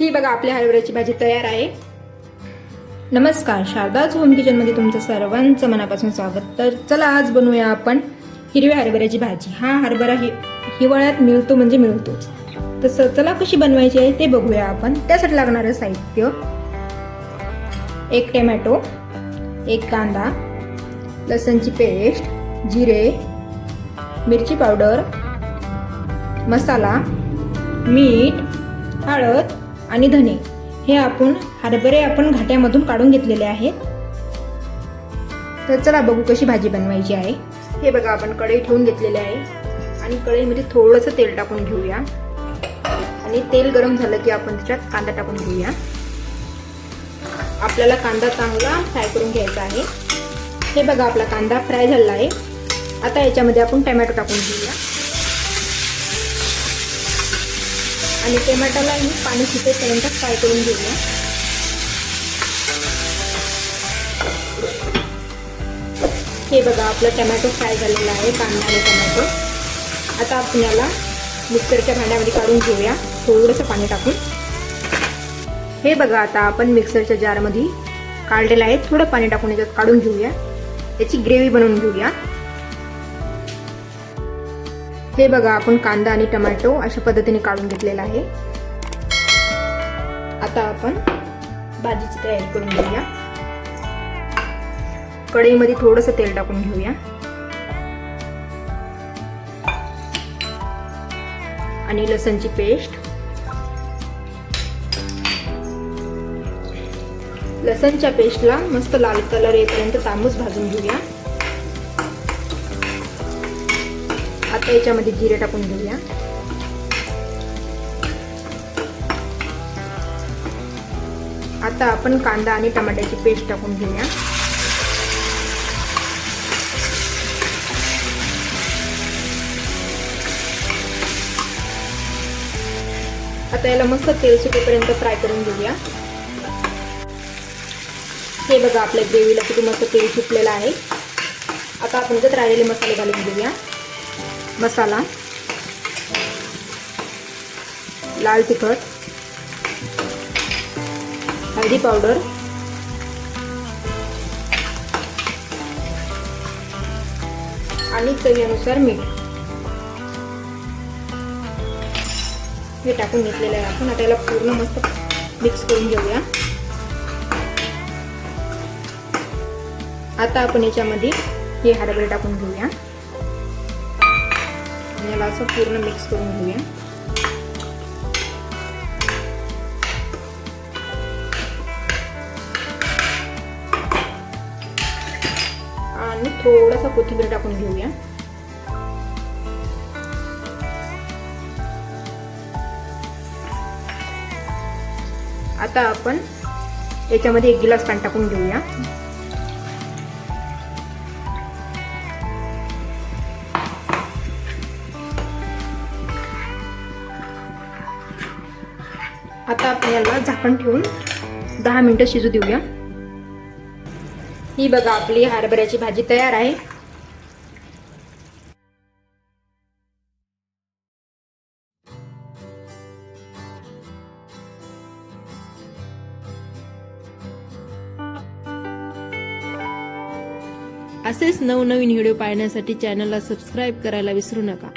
ही बघा आपल्या हरभऱ्याची भाजी तयार आहे. नमस्कार शारदाज होम किचनमध्ये तुमचं सर्वांचं मनापासून स्वागत. तर चला आज बनवूया आपण हिरव्या हरभऱ्याची भाजी. हा हरभरा हि हिवाळ्यात मिळतो म्हणजे मिळतोच. तसं चला कशी बनवायची आहे ते बघूया आपण. त्यासाठी लागणारं साहित्य. एक टोमॅटो एक कांदा लसणची पेस्ट जिरे मिरची पावडर मसाला मीठ हळद आणि धने हे आपण हरभरे आपण घाट्यामधून काढून घेतलेले आहेत. तर चला बघू कशी भाजी बनवायची आहे. हे बघा आपण कढई ठेवून घेतलेले आहे. आणि कढईमध्ये थोडंसं तेल टाकून घेऊया. आणि तेल गरम झालं की आपण त्याच्यात कांदा टाकून घेऊया. आपल्याला कांदा चांगला फ्राय करून घ्यायचा आहे. हे बघा आपला कांदा फ्राय झालेला आहे. आता याच्यामध्ये आपण टमॅटो टाकून घेऊया. आणि टोमॅटोलाही पाणी सुटेपर्यंत फ्राय करून घेऊया. हे बघा आपलं टमॅटो फ्राय झालेला आहे कांदा आणि टमॅटो. आता आपण याला मिक्सरच्या भांड्यामध्ये काढून घेऊया. थोडंसं पाणी टाकून. हे बघा आता आपण मिक्सरच्या जारमध्ये काढलेलं आहे. थोडं पाणी टाकून याच्यात काढून घेऊया. याची ग्रेव्ही बनवून घेऊया. हे बघा आपण कांदा आणि टोमॅटो अशा पद्धतीने काढून घेतलेला आहे. आता आपण भाजीची तयारी करून घेऊया. कढईमध्ये थोडंसं तेल टाकून घेऊया. आणि लसणची पेस्ट. लसणच्या पेस्टला मस्त लाल कलर येईपर्यंत तांबूस भाजून घेऊया. याच्यामध्ये जिरे टाकून घेऊया. आता आपण कांदा आणि टमाट्याची पेस्ट टाकून घेऊया. आता याला मस्त तेल सुटेपर्यंत फ्राय करून घेऊया. हे बघा आपल्या ग्रेव्हीला किती मस्त तेल सुटलेलं आहे. आता आपण त्यात राहिलेले मसाले घालून घेऊया. मसाला लाल तिखट हळदी पावडर आणि चवीनुसार मीठ. हे टाकून घेतलेलं आहे आपण. आता याला पूर्ण मस्त मिक्स करून घेऊया. आता आपण याच्यामध्ये हे हरभरे टाकून घेऊया. याला असं पूर्ण मिक्स करून घेऊया आणि थोडासा कोथिंबीर टाकून घेऊया आता आपण याच्यामध्ये एक गिलास पाणी टाकून घेऊया आता आपण याला झाकण ठेवून दहा मिनिटं शिजू देऊया. ही बघा आपली हरभऱ्याची भाजी तयार आहे. असेच नवनवीन व्हिडिओ पाहण्यासाठी चॅनलला सबस्क्राईब करायला विसरू नका.